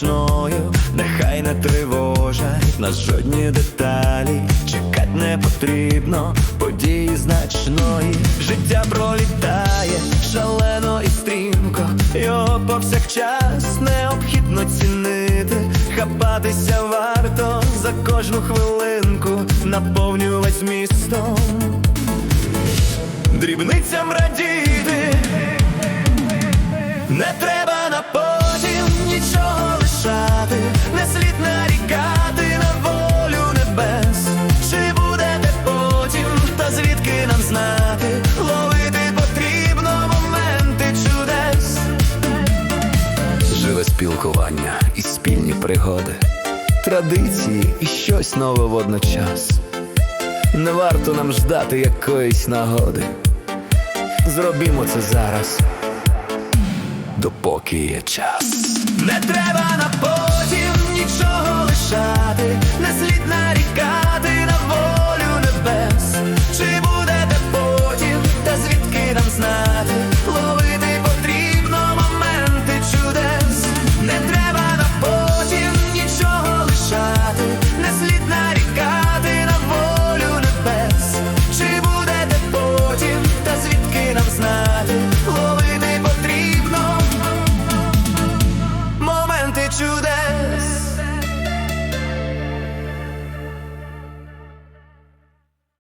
страшною, нехай не тривожать нас жодні деталі. Чекать не потрібно події значної. Життя пролітає шалено і стрімко, його повсякчас необхідно цінити, хапатися варто за кожну хвилинку, наповнювать змістом, дрібницям радіти. Не треба спілкування і спільні пригоди, традиції і щось нове водночас. Не варто нам ждати якоїсь нагоди. Зробімо це зараз допоки є час. Не треба